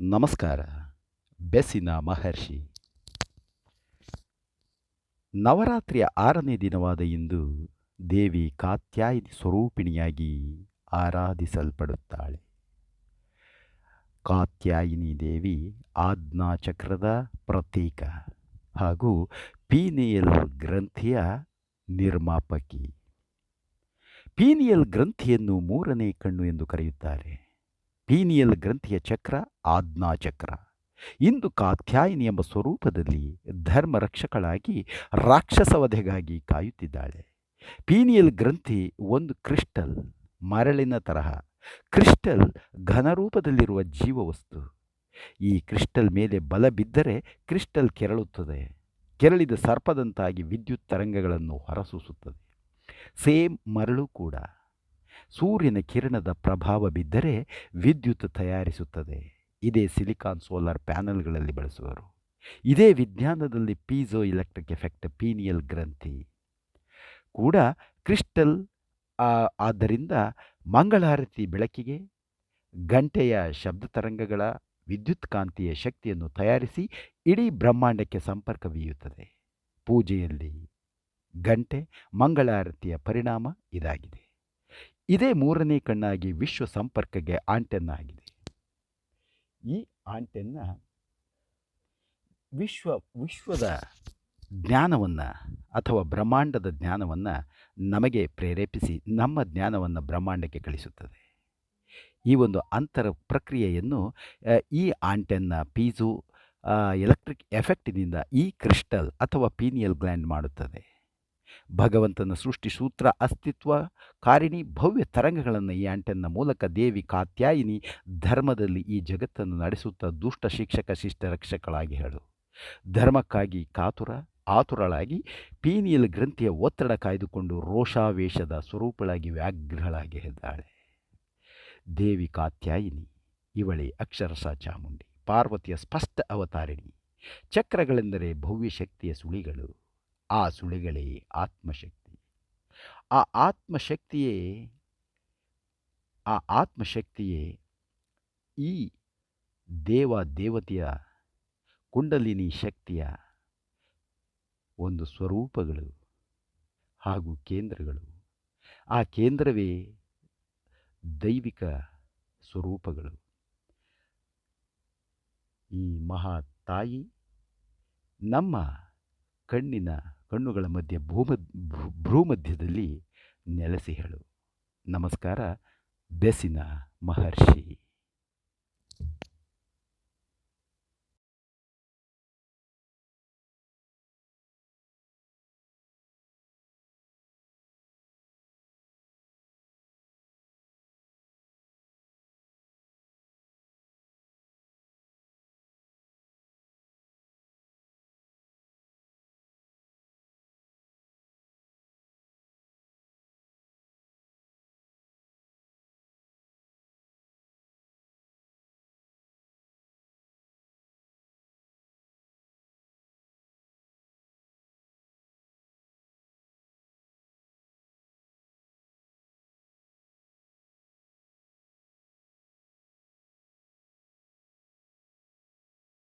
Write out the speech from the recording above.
ನಮಸ್ಕಾರ. ಬೆಸಿನ ಮಹರ್ಷಿ. ನವರಾತ್ರಿಯ ಆರನೇ ದಿನವಾದ ಇಂದು ದೇವಿ ಕಾತ್ಯಾಯಿನಿ ಸ್ವರೂಪಿಣಿಯಾಗಿ ಆರಾಧಿಸಲ್ಪಡುತ್ತಾಳೆ. ಕಾತ್ಯಾಯಿನಿ ದೇವಿ ಆಜ್ಞಾಚಕ್ರದ ಪ್ರತೀಕ ಹಾಗೂ ಪೀನಿಯಲ್ ಗ್ರಂಥಿಯ ನಿರ್ಮಾಪಕಿ. ಪೀನಿಯಲ್ ಗ್ರಂಥಿಯನ್ನು ಮೂರನೇ ಕಣ್ಣು ಎಂದು ಕರೆಯುತ್ತಾರೆ. ಪೀನಿಯಲ್ ಗ್ರಂಥಿಯ ಚಕ್ರ ಆಜ್ಞಾಚಕ್ರ ಇಂದು ಕಾತ್ಯಾಯಿನಿ ಎಂಬ ಸ್ವರೂಪದಲ್ಲಿ ಧರ್ಮ ರಕ್ಷಕಳಾಗಿ ರಾಕ್ಷಸ ವಧೆಗಾಗಿ ಕಾಯುತ್ತಿದ್ದಾಳೆ. ಪೀನಿಯಲ್ ಗ್ರಂಥಿ ಒಂದು ಕ್ರಿಸ್ಟಲ್, ಮರಳಿನ ತರಹ. ಕ್ರಿಸ್ಟಲ್ ಘನರೂಪದಲ್ಲಿರುವ ಜೀವವಸ್ತು. ಈ ಕ್ರಿಸ್ಟಲ್ ಮೇಲೆ ಬಲ ಬಿದ್ದರೆ ಕ್ರಿಸ್ಟಲ್ ಕೆರಳುತ್ತದೆ. ಕೆರಳಿದ ಸರ್ಪದಂತಾಗಿ ವಿದ್ಯುತ್ ತರಂಗಗಳನ್ನು ಹೊರಸೂಸುತ್ತದೆ. ಸೇಮ್ ಮರಳು ಕೂಡ. ಸೂರ್ಯನ ಕಿರಣದ ಪ್ರಭಾವ ಬಿದ್ದರೆ ವಿದ್ಯುತ್ ತಯಾರಿಸುತ್ತದೆ. ಇದೇ ಸಿಲಿಕಾನ್ ಸೋಲಾರ್ ಪ್ಯಾನಲ್ಗಳಲ್ಲಿ ಬಳಸುವರು. ಇದೇ ವಿಜ್ಞಾನದಲ್ಲಿ ಪೀಝೋ ಇಲೆಕ್ಟ್ರಿಕ್ ಎಫೆಕ್ಟ್ ಪೀನಿಯಲ್ ಗ್ರಂಥಿ ಕೂಡ ಕ್ರಿಸ್ಟಲ್ ಆದ್ದರಿಂದ ಮಂಗಳಾರತಿ ಬೆಳಕಿಗೆ, ಗಂಟೆಯ ಶಬ್ದ ತರಂಗಗಳ ವಿದ್ಯುತ್ ಕಾಂತೀಯ ಶಕ್ತಿಯನ್ನು ತಯಾರಿಸಿ ಇಡೀ ಬ್ರಹ್ಮಾಂಡಕ್ಕೆ ಸಂಪರ್ಕವೀಯುತ್ತದೆ ಪೂಜೆಯಲ್ಲಿ ಗಂಟೆ, ಮಂಗಳಾರತಿಯ ಪರಿಣಾಮ ಇದಾಗಿದೆ. ಇದೇ ಮೂರನೇ ಕಣ್ಣಾಗಿ ವಿಶ್ವ ಸಂಪರ್ಕಕ್ಕೆ ಆಂಟೆನ್ನ ಆಗಿದೆ. ಈ ಆಂಟೆನ್ನ ವಿಶ್ವ, ವಿಶ್ವದ ಜ್ಞಾನವನ್ನು ಅಥವಾ ಬ್ರಹ್ಮಾಂಡದ ಜ್ಞಾನವನ್ನು ನಮಗೆ ಪ್ರೇರೇಪಿಸಿ ನಮ್ಮ ಜ್ಞಾನವನ್ನು ಬ್ರಹ್ಮಾಂಡಕ್ಕೆ ಕಳಿಸುತ್ತದೆ. ಈ ಒಂದು ಅಂತರ ಪ್ರಕ್ರಿಯೆಯನ್ನು ಈ ಆಂಟೆನ್ನ ಪೀಸು ಎಲೆಕ್ಟ್ರಿಕ್ ಎಫೆಕ್ಟಿನಿಂದ ಈ ಕ್ರಿಸ್ಟಲ್ ಅಥವಾ ಪೀನಿಯಲ್ ಗ್ಲ್ಯಾಂಡ್ ಮಾಡುತ್ತದೆ. ಭಗವಂತನ ಸೃಷ್ಟಿ ಸೂತ್ರ ಅಸ್ತಿತ್ವ, ಕಾರಿಣಿ ಭವ್ಯ ತರಂಗಗಳನ್ನು ಈ ಆಂಟೆನ್ನ ಮೂಲಕ ದೇವಿ ಕಾತ್ಯಾಯಿನಿ ಧರ್ಮದಲ್ಲಿ ಈ ಜಗತ್ತನ್ನು ನಡೆಸುತ್ತಾ ದುಷ್ಟ ಶಿಕ್ಷಕ, ಶಿಷ್ಟ ರಕ್ಷಕಳಾಗಿ ಹೇಳು. ಧರ್ಮಕ್ಕಾಗಿ ಕಾತುರ, ಆತುರಳಾಗಿ ಪೀನಿಯಲ್ ಗ್ರಂಥಿಯ ಒತ್ತಡ ಕಾಯ್ದುಕೊಂಡು ರೋಷಾವೇಶದ ಸ್ವರೂಪಳಾಗಿ ವ್ಯಾಘ್ರಳಾಗಿ ಹೆದ್ದಾಳೆ. ದೇವಿ ಕಾತ್ಯಾಯಿನಿ, ಇವಳೆ ಅಕ್ಷರಸ ಚಾಮುಂಡಿ, ಪಾರ್ವತಿಯ ಸ್ಪಷ್ಟ ಅವತಾರಿಣಿ, ಚಕ್ರಗಳೆಂದರೆ ಭವ್ಯ ಶಕ್ತಿಯ ಸುಳಿಗಳು. ಆ ಸುಳಿಗಳೇ ಆತ್ಮಶಕ್ತಿ. ಆ ಆತ್ಮಶಕ್ತಿಯೇ ಆ ಆತ್ಮಶಕ್ತಿಯೇ ಈ ದೇವ ದೇವತೆಯ ಕುಂಡಲಿನಿ ಶಕ್ತಿಯ ಒಂದು ಸ್ವರೂಪಗಳು ಹಾಗೂ ಕೇಂದ್ರಗಳು. ಆ ಕೇಂದ್ರವೇ ದೈವಿಕ ಸ್ವರೂಪಗಳು. ಈ ಮಹಾ ತಾಯಿ ನಮ್ಮ ಕಣ್ಣಿನ ಕಣ್ಣುಗಳ ಮಧ್ಯೆ ಭೂಮ ಭ್ರೂಮಧ್ಯದಲ್ಲಿ ನೆಲೆಸಿ ಹೇಳು. ನಮಸ್ಕಾರ ಬೆಸಿನ ಮಹರ್ಷಿ.